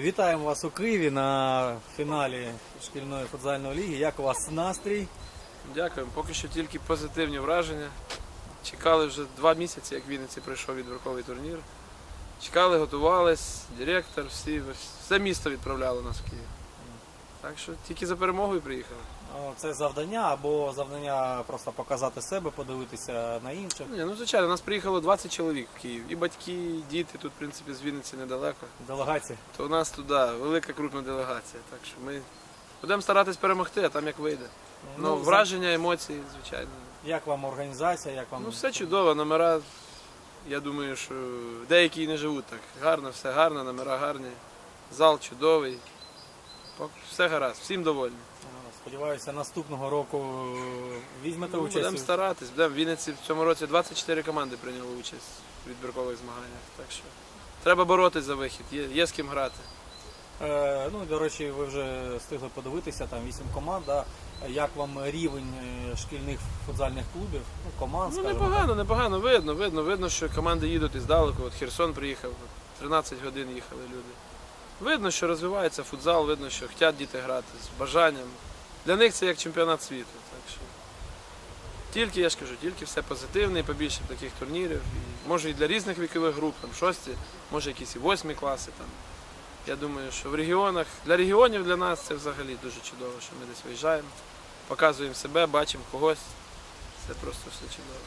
Вітаємо вас у Києві на фіналі шкільної футзальної ліги. Як у вас настрій? Дякуємо. Поки що тільки позитивні враження. Чекали вже два місяці, як в Вінниці прийшов відбірковий турнір. Чекали, готувались, директор, всі, все місто відправляло нас в Київ. Так що тільки за перемогою приїхали. Це завдання або завдання просто показати себе, подивитися на інших. Ні, ну звичайно, нас приїхало 20 чоловік в Київ. І батьки, і діти тут, в принципі, з Вінниці недалеко. Делегації. То у нас туди велика крупна делегація. Так що ми будемо старатись перемогти, а там як вийде. Ну, за- враження, емоції, звичайно. Як вам організація? Як вам Ну, все чудово, номера. Я думаю, що деякі і не живуть так. Гарно, все гарно, номера гарні. Зал чудовий. Все гаразд, всім довольні. Е, Сподіваюся, наступного року візьмете Ну, участь. будемо старатись. Будемо в Вінниці в цьому році 24 команди прийняли участь у відбіркових змаганнях. Так що треба боротись за вихід, є, є з ким грати. Е, Ну, до речі, ви вже встигли подивитися, там вісім команд. Да? Як вам рівень е, шкільних футзальних клубів? Ну, команд, Ну непогано, непогано. Видно, видно, видно, що команди їдуть іздалеку. От Херсон приїхав, 13 годин їхали люди. Видно, що розвивається футзал, видно, що хочуть діти грати з бажанням. Для них це як чемпіонат світу. Так що тільки, я ж кажу, тільки все позитивне і побільше таких турнірів. І, може і для різних вікових груп, там шості, може якісь і восьмі класи. Там. Я думаю, що в регіонах, для регіонів для нас це взагалі дуже чудово, що ми десь виїжджаємо, показуємо себе, бачимо когось. Це просто все чудово.